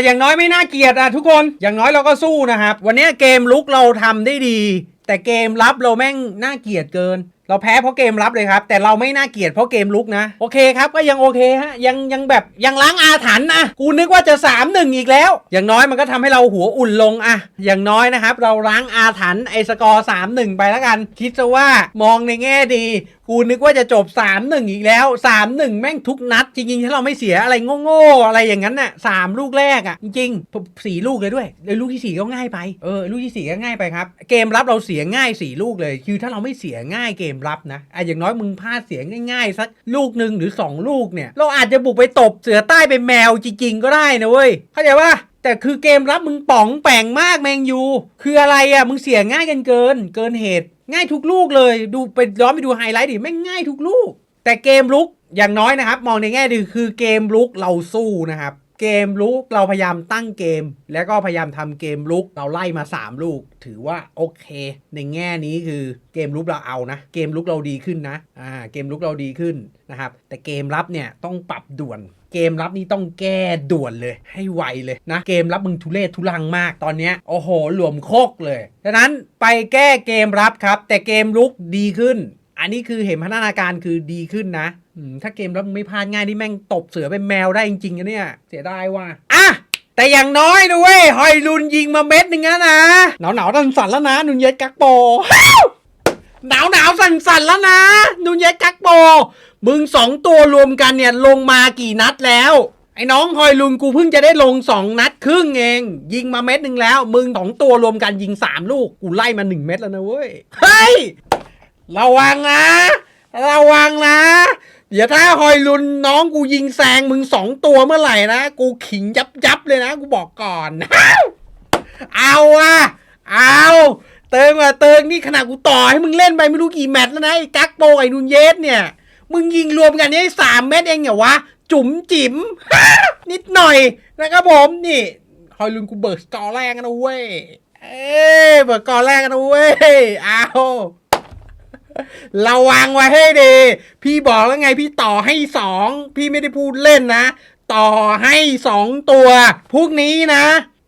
ะอย่างน้อยไม่น่าเกลียดอะทุกคนอย่างน้อยเราก็สู้นะครับ วันนี้เกมลุกเราทำได้ดี แต่เกมรับเราแม่งน่าเกลียดเกิน เราแพ้เพราะเกมรับเลยครับ แต่เราไม่น่าเกลียดเพราะเกมลุกนะโอเคครับก็ยังโอเคฮะยังยังแบบยังล้างอาถรรพ์นะกูนึกว่าจะ3ามหนึ่งอีกแล้ว อย่างน้อยมันก็ทำให้เราหัวอุ่นลงอะอย่างน้อยนะครับ เราล้างอาถรรพ์ไอสกอร์3 1ไปแล้วกัน คิดซะว่ามองในแง่ดี กูนึกว่าจะจบ3 1อีกแล้ว3 1แม่งทุกนัด จริงๆ ถ้าเราไม่เสียอะไรโง่ๆอะไรอย่างนั้นน่ะสามลูกแรกอะ จริงๆสี่ลูกเลยด้วยเลยลูกที่สี่ก็ง่ายไปเออลูกที่สี่ก็ง่ายไปครับ เกมรับเราเสียง่ายสี่ลูกเลย คือถ้าเราไม่เสียง่ายเกมรับนะอะอย่างน้อยมึงพลาดเสียง่ายๆสักลูกหนึ่งหรือสองลูกเนี่ย เราอาจจะบุกไปตบเสือใต้เป็นแมวจริงๆก็ได้นะเว้ยเข้าใจปะแต่คือเกมรับมึงป๋องแป่งมากแมงยู คืออะไรอะ มึงเสียง่ายกันเกิน เกินเหตุ ง่ายทุกลูกเลย ดูไปย้อนไปดูไฮไลท์ดิแม่งง่ายทุกลูก แต่เกมลุกอย่างน้อยนะครับ มองในแง่ดีคือเกมลุกเราสู้นะครับ เกมลุกเราพยายามตั้งเกม แล้วก็พยายามทำเกมลุกเราไล่มา 3 ลูก ถือว่าโอเค ในแง่นี้คือเกมลุกเราเอานะ เกมลุกเราดีขึ้นนะอ่าเกมลุกเราดีขึ้นนะครับแต่เกมรับเนี่ยต้องปรับด่วน เกมรับนี่ต้องแก้ด่วนเลยให้ไวเลยนะ เกมรับมึงทุเรศทุลังมากตอนเนี้ยโอ้โหหลวมโคกเลยฉะนั้นไปแก้เกมรับครับ แต่เกมลุกดีขึ้น อันนี้คือเห็นพัฒนาการคือดีขึ้นนะถ้าเกมรับมึงไม่พลาดง่ายนี่แม่งตบเสือเป็นแมวได้จริงๆนะเนี่ยเสียดายว่ะอะแต่อย่างน้อยนะเว้ยหอยลุนยิงมาเม็ดหนึ่งแล้วนะหนาวหนาวดันสั่นแล้วนะนุนเย็ดกักโป หนาวหนาวสั่นสั่นๆแล้วนะนุนเย็ดกักโป มึงสองตัวรวมกันเนี่ยลงมากี่นัดแล้ว ไอ้น้องหอยลุนกูเพิ่งจะได้ลงสองนัดครึ่งเอง ยิงมาเม็ดหนึ่งแล้ว มึงสองตัวรวมกันยิงสามลูก กูไล่มาหนึ่งเม็ดแล้วนะเว้ย เฮ้ย ระวังนะ ระวังนะ เดี๋ยวถ้าหอยลุนน้องกูยิงแซงมึงสองตัวเมื่อไหร่นะ กูขิงยับยับเลยนะ กูบอกก่อน เอาอะเอา เติงอะเติงนี่ขนาดกูต่อให้มึงเล่นไปไม่รู้กี่แมตช์แล้วนะไอ้กักโปไอ้นุนเยสเนี่ย มึงยิงรวมกันนี่สามเม็ดเองเหรอวะ จุ๋มจิ๋ม นิดหน่อยนะครับผมนี่หอยลุนกูเบิร์สกอร์แรกนะเว้ย เอ้เบิร์สกอร์แรกนะเว้ยเอาระวังไว้ให้ดี พี่บอกแล้วไงพี่ต่อให้สอง พี่ไม่ได้พูดเล่นนะ ต่อให้สองตัว พวกนี้นะ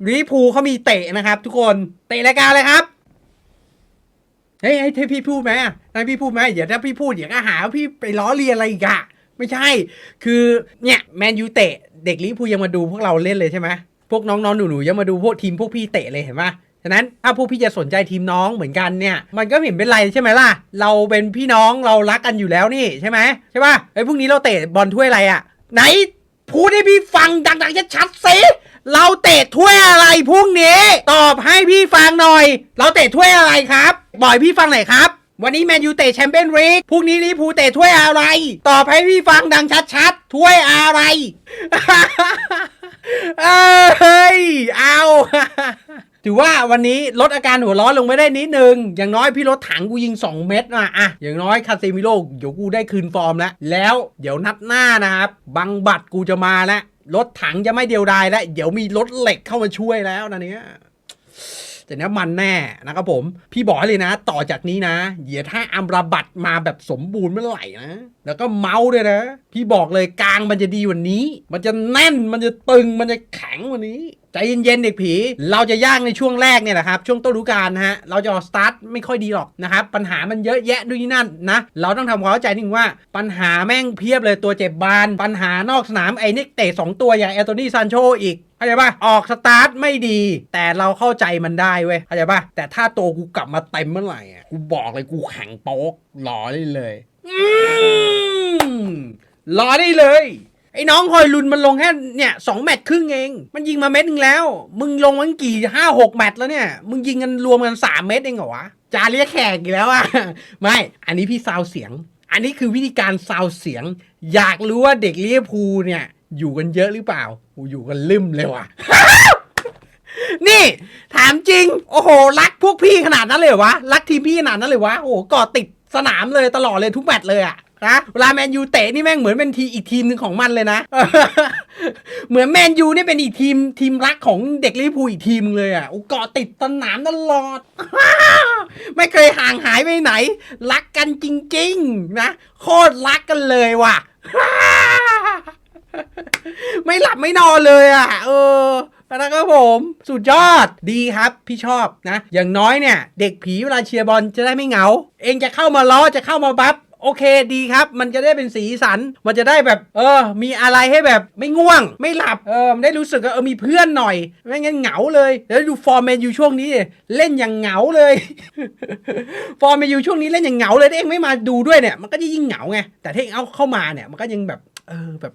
ลิเวอร์พูเขามีเตะนะครับทุกคน เตะรายการเลยครับ เฮ้ยให้พี่พูดไหมอะให้พี่พูดไหมเดี๋ยวถ้าพี่พูดเดี๋ยวก็หาว่าพี่ไปล้อเลียนอะไรอีกอะไม่ใช่ คือเนี่ยแมนยูเตะเด็กลิเวอร์พูยังมาดูพวกเราเล่นเลยใช่ไหมพวกน้องๆหนูๆยังมาดูพวกทีมพวกพี่เตะเลยเห็นปะฉะนั้นถ้าพวกพี่จะสนใจทีมน้องเหมือนกันเนี่ย มันก็ไม่เห็นเป็นไรใช่ไหมล่ะ เราเป็นพี่น้องเรารักกันอยู่แล้วนี่ใช่ไหมใช่ป่ะไอ้พรุ่งนี้เราเตะบอลถ้วยอะไรอะไหนพูดให้พี่ฟังดังๆชัดๆสิเราเตะถ้วยอะไรพรุ่งนี้ ตอบให้พี่ฟังหน่อย เราเตะถ้วยอะไรครับ บอกให้พี่ฟังหน่อยครับ วันนี้แมนยูเตะแชมเปี้ยนลีกพรุ่งนี้ลิเวอร์พูลเตะถ้วยอะไร ตอบให้พี่ฟังดังชัดๆถ้วยอะไร เอ้ยเอาถือว่าวันนี้ลดอาการหัวร้อนลงไปได้นิดนึง อย่างน้อยพี่รถถังกูยิง 2 เม็ดมาอะอย่างน้อยคาเซมิโลเดี๋ยวกูได้คืนฟอร์มแล้ว แล้วเดี๋ยวนัดหน้านะครับ บังบัตรกูจะมาแล้วรถถังจะไม่เดียวดายแล้ว เดี๋ยวมีรถเหล็กเข้ามาช่วยแล้วนะเนี่ย แต่เนี้ยมันแน่นะครับผม พี่บอกให้เลยนะ ต่อจากนี้นะเดี๋ยถ้าอัมราบัตมาแบบสมบูรณ์เมื่อไหร่นะ แล้วก็เมาส์ด้วยนะ พี่บอกเลยกลางมันจะดีกวันนี้ มันจะแน่นมันจะตึงมันจะแข็งกวันนี้ใจเย็นๆเด็กผี เราจะย่างในช่วงแรกเนี่ยแหละครับ ช่วงต้นฤดูกาลนะฮะ เราจะออกสตาร์ทไม่ค่อยดีหรอกนะครับ ปัญหามันเยอะแยะด้วยนี่นั่นนะ เราต้องทำความเข้าใจนึงว่า ปัญหาแม่งเพียบเลยตัวเจ็บบาน ปัญหานอกสนามไอ้นี่เตะสองตัวอย่างแอนโทนีซานโชอีก เข้าใจป่ะออกสตาร์ทไม่ดี แต่เราเข้าใจมันได้เว้ยเข้าใจป่ะแต่ถ้าตัวกูกลับมาเต็มเมื่อไหร่อะกูบอกเลยกูแข็งโป๊กหล่อได้เลยอืมรอได้เลยไอ้น้องคอยลุนมันลงแค่เนี่ยสองแมตช์ครึ่งเอง มันยิงมาเม็ดนึงแล้ว มึงลงมันกี่ห้าหกแมตช์แล้วเนี่ย มึงยิงกันรวมกันสามเม็ดเองเหรอวะ จาเรียกแขกอีกแล้วอะไม่ อันนี้พี่ซาวเสียง อันนี้คือวิธีการซาวเสียง อยากรู้ว่าเด็กเวอร์พูเนี่ย อยู่กันเยอะหรือเปล่ากูอยู่กันลืมเลยว่ะ นี่ถามจริง โอ้โห รักพวกพี่ขนาดนั้นเลยวะ รักทีมพี่ขนาดนั้นเลยวะ โอ้โหกอติดสนามเลยตลอดเลยทุกแมตช์เลยอะนะเวลาแมนยูเตะนี่แม่งเหมือนเป็นทีอีกทีมหนึ่งของมันเลยนะ เหมือนแมนยูนี่เป็นอีกทีมทีมรักของเด็กลิเวอร์พูลอีกทีมเลยอะโอ้เกาะติดสนามตลอด ไม่เคยห่างหายไปไหน รักกันจริง ๆ นะ โคตรรักกันเลยว่ะ ไม่หลับไม่นอนเลยอะ เออนะครับผมสุดยอดดีครับพี่ชอบนะ อย่างน้อยเนี่ย เด็กผีเวลาเชียร์บอลจะได้ไม่เหงา เองจะเข้ามาล้อจะเข้ามาบัฟโอเคดีครับ มันจะได้เป็นสีสัน มันจะได้แบบ เออ มีอะไรให้แบบไม่ง่วง ไม่หลับ เออมันได้รู้สึกว่าเออมีเพื่อนหน่อย ไม่งั้นเหงาเลยแล้วดูฟอร์แมนอยู่ช่วงนี้ เล่นอย่างเหงาเลย ฟอร์แมนอยู่ช่วงนี้เล่นอย่างเหงาเลยเองไม่มาดูด้วยเนี่ย มันก็จะยิ่งเหงาไง แต่ถ้าเองเอาเข้ามาเนี่ย มันก็ยังแบบ เออแบบ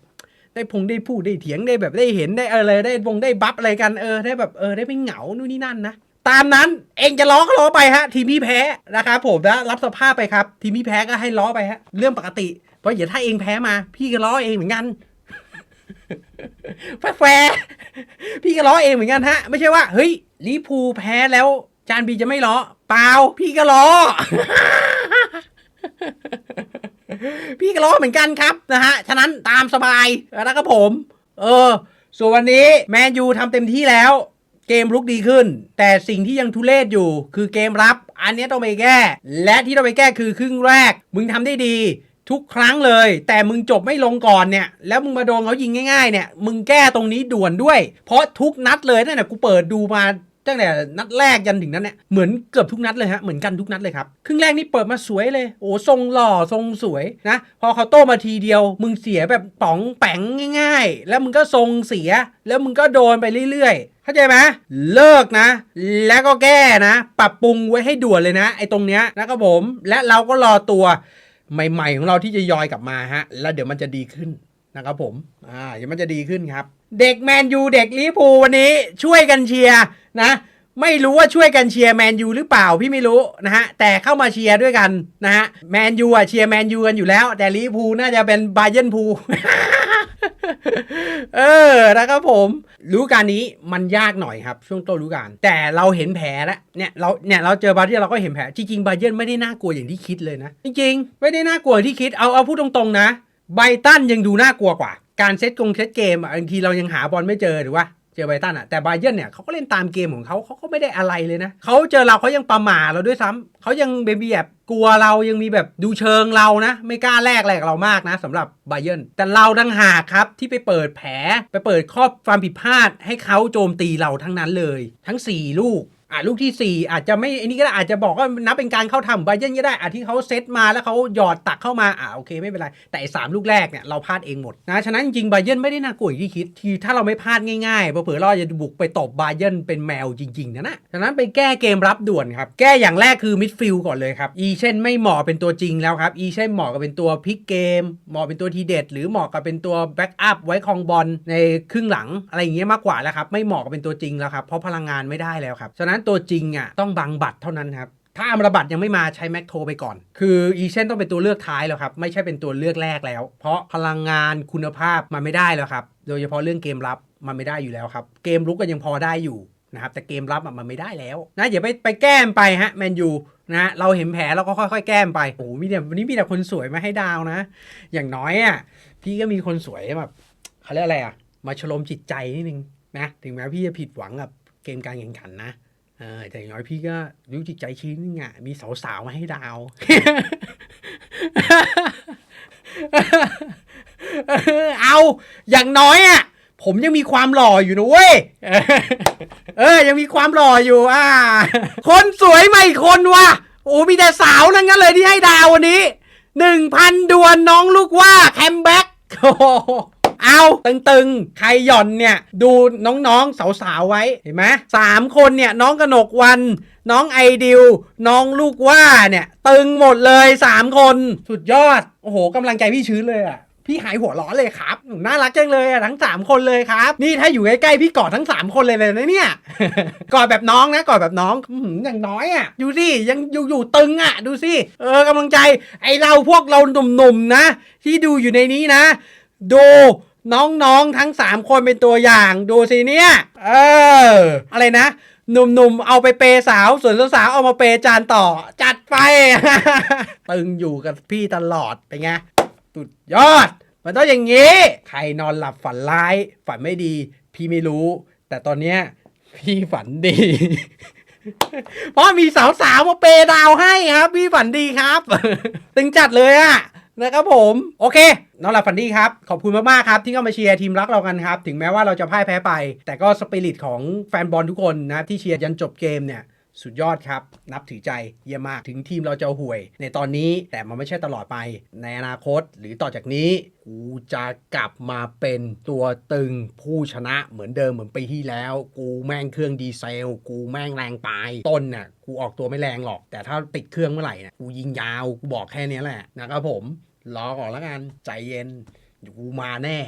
ได้พงได้พูดได้เถียงได้แบบได้เห็นได้อะไรได้พงได้บัฟอะไรกันเออได้แบบเออได้ไม่เหงานู่นนี่นั่นนะตามนั้นเองจะล้อก็ล้อไปฮะ ทีมพี่แพ้นะครับผมนะรับสภาพไปครับ ทีมพี่แพ้ก็ให้ล้อไปฮะ เรื่องปกติ เพราะอย่าถ้าเองแพ้มา พี่ก็ล้อเองเหมือนกันแฟร์พี่ก็ล้อเองเหมือนกันฮะ ไม่ใช่ว่า เฮ้ยลิพูแพ้แล้ว จานบีจะไม่ล้อ เปล่า พี่ก็ล้อ พี่ก็ล้องเหมือนกันครับนะฮะ ฉะนั้นตามสบายนะครับผม เออ ส่วนวันนี้แมนยูทำเต็มที่แล้ว เกมลุกดีขึ้น แต่สิ่งที่ยังทุเลศอยู่คือเกมรับ อันนี้ต้องไปแก้ และที่ต้องไปแก้คือครึ่งแรก มึงทำได้ดีทุกครั้งเลย แต่มึงจบไม่ลงก่อนเนี่ย แล้วมึงมาโดนเขายิงง่ายๆเนี่ย มึงแก้ตรงนี้ด่วนด้วย เพราะทุกนัดเลยนั่นน่ะกูเปิดดูมา ตั้งแต่นัดแรกยันถึงนั้นเนี่ยเหมือนเกือบทุกนัดเลยฮะเหมือนกันทุกนัดเลยครับครึ่งแรกนี่เปิดมาสวยเลยโอ้ทรงหล่อทรงสวยนะพอเขาโต้มาทีเดียว มึงเสียแบบป๋องแป๋งง่าย ๆ แล้วมึงก็ทรงเสีย แล้วมึงก็โดนไปเรื่อยๆเข้าใจไหมเลิกนะ แล้วก็แก้นะ ปรับปรุงไว้ให้ด่วนเลยนะ ไอ้ตรงเนี้ยนะครับผม และเราก็รอตัวใหม่ ๆ ของเราที่จะยอยกลับมาฮะแล้วเดี๋ยวมันจะดีขึ้นนะครับผมอ่าเดี๋ยวมันจะดีขึ้นครับ เด็กแมนยูเด็กลิเวอร์พูลวันนี้ช่วยกันเชียร์นะ ไม่รู้ว่าช่วยกันเชียร์แมนยูหรือเปล่าพี่ไม่รู้นะฮะแต่เข้ามาเชียร์ด้วยกันนะฮะแมนยูอะเชียร์แมนยูกันอยู่แล้ว แต่ลิเวอร์พูลน่าจะเป็นบาเยนพูลเออนะครับผมรู้การนี้มันยากหน่อยครับ ช่วงต้นรู้การ แต่เราเห็นแผลแล้วเนี่ยเราเนี่ยเราเจอบาเยนเราก็เห็นแผลจริงๆบาเยนไม่ได้น่ากลัวอย่างที่คิดเลยนะ จริงๆ ไม่ได้น่ากลัวที่คิดเอาเอาพูดตรงๆนะไบตันยังดูน่ากลัวกว่า การเซตกงเซตเกมบางทีเรายังหาบอลไม่เจอหรือว่าเจอไบตันอะแต่บเยร์นเนี่ยเขาก็เล่นตามเกมของเขาเขาก็ไม่ได้อะไรเลยนะเขาเจอเราเขายังประหม่าเราด้วยซ้ำเขายังเบบีแบบกลัวเรายังมีแบบดูเชิงเรานะ ไม่กล้าแลกอะไรกับเรามากนะสำหรับไบเยร์นแต่เราดังหากครับที่ไปเปิดแผลไปเปิดข้อความผิดพลาดให้เขาโจมตีเราทั้งนั้นเลย ทั้ง 4 ลูก อะลูกที่ 4 อาจจะไม่อันนี้ก็ได้อาจจะบอกว่านับเป็นการเข้าทำไบเยนก็ได้อะที่เขาเซตมาแล้วเขาหยอดตักเข้ามาอะโอเคไม่เป็นไรแต่สามลูกแรกเนี่ยเราพลาดเองหมดนะฉะนั้นจริงๆบเยนไม่ได้น่ากลัวอย่างที่คิดทีถ้าเราไม่พลาดง่ายๆเผื่อเราจะบุกไปตบไบเยนเป็นแมวจริงๆนะนะฉะนั้นไปแก้เกมรับด่วนครับแก้อย่างแรกคือมิดฟิลด์ก่อนเลยครับอีเช่นไม่เหมาะเป็นตัวจริงแล้วครับอีเช่นเหมาะกับเป็นตัวพลิกเกม เหมาะเป็นตัวทีเด็ด หรือเหมาะกับเป็นตัวแบ็กอัพไว้คองบอลในครึ่งหลังอะไรอย่างเงี้ยมากกว่าแล้วครับไม่เหมาะกับเป็นตัวจริงแล้วครับเพราะพลังงานไม่ได้แล้วครับฉะนั้นตัวจริงอะต้องบังบัตรเท่านั้นครับถ้าอัมรบัตยังไม่มาใช้แม็กโทไปก่อน คืออีเชนต้องเป็นตัวเลือกท้ายแล้วครับ ไม่ใช่เป็นตัวเลือกแรกแล้ว เพราะพลังงานคุณภาพมันไม่ได้แล้วครับ โดยเฉพาะเรื่องเกมรับมันไม่ได้อยู่แล้วครับ เกมลุกก็ยังพอได้อยู่นะครับ แต่เกมรับมันไม่ได้แล้วนะอย่าไปไปแก้มไปฮะแมนยูนะเราเห็นแผลเราก็ค่อยๆ แก้มไปโอ้โหมีแต่วันนี้มีแต่คนสวยมาให้ดาวนะ อย่างน้อยอะพี่ก็มีคนสวยแบบเขาเรียกอะไรอะมาชโลมจิตใจนิดนึงนะถึงแม้พี่จะผิดหวังกับเกมการแข่งขันนะ แต่อย่างน้อยพี่ก็รู้จิตใจชื้นนึงอะมีสาวๆมาให้ดาวเอาอย่างน้อยอะผมยังมีความหล่ออยู่นะเว้ย เออ ยังมีความหล่ออยู่ อ่า คนสวยใหม่คนว่ะโอ้มีแต่สาวนั่นกันเลยที่ให้ดาววันนี้หนึ่งพันดวลน้องลูกว่าแคมแบ็กโเอาตึงๆ ใครหย่อนเนี่ย ดูน้องๆ สาวๆ ไว้ เห็นไหมสามคนเนี่ย น้องกนกวันน้องไอดิว น้องลูกว่าเนี่ย ตึงหมดเลยสามคน สุดยอด โอ้โหกำลังใจพี่ชื้นเลยอะพี่หายหัวร้อนเลยครับ น่ารักจังเลยอะทั้ง 3 คนเลยครับ นี่ถ้าอยู่ใกล้ๆพี่กอดทั้ง 3 คนเลยเลยนะเนี่ย กอดแบบน้องนะ กอดแบบน้องอย่างน้อยอะดูสิยังอยู่อยู่ตึงอะดูสิ เออกำลังใจ ไอเราพวกเราหนุ่มๆนะ ที่ดูอยู่ในนี้นะ ดูน้องๆทั้ง 3 คนเป็นตัวอย่างดูสิเนี่ยเอออะไรนะ หนุ่มๆ เอาไปเปย์สาว ส่วนสาวๆเอามาเปย์จานต่อ จัดไป ตึงอยู่กับพี่ตลอดเป็นไงสุดยอด มันต้องอย่างนี้ ใครนอนหลับฝันร้าย ฝันไม่ดี พี่ไม่รู้ แต่ตอนเนี้ยพี่ฝันดี เพราะมีสาวๆมาเปย์ดาวให้ครับ พี่ฝันดีครับ ตึงจัดเลยอะ นะครับผมโอเคนอนหลับฝันดีครับ ขอบคุณมาก ๆ ครับ ที่เข้ามาเชียร์ทีมรักเรากันครับ ถึงแม้ว่าเราจะพ่ายแพ้ไป แต่ก็สปิริตของแฟนบอลทุกคนนะ ที่เชียร์ยันจบเกมเนี่ย สุดยอดครับ นับถือใจเยี่ยมมากถึงทีมเราจะห่วย ในตอนนี้แต่มันไม่ใช่ตลอดไป ในอนาคตหรือต่อจากนี้ กูจะกลับมาเป็นตัวตึงผู้ชนะเหมือนเดิมเหมือนปีที่แล้ว กูแม่งเครื่องดีเซล กูแม่งแรงปลายต้นน่ะกูออกตัวไม่แรงหรอก แต่ถ้าติดเครื่องเมื่อไหร่น่ะกูยิงยาวกูบอกแค่นี้แหละนะครับผม รอก่อนละกัน ใจเย็น อยู่กูมาแน่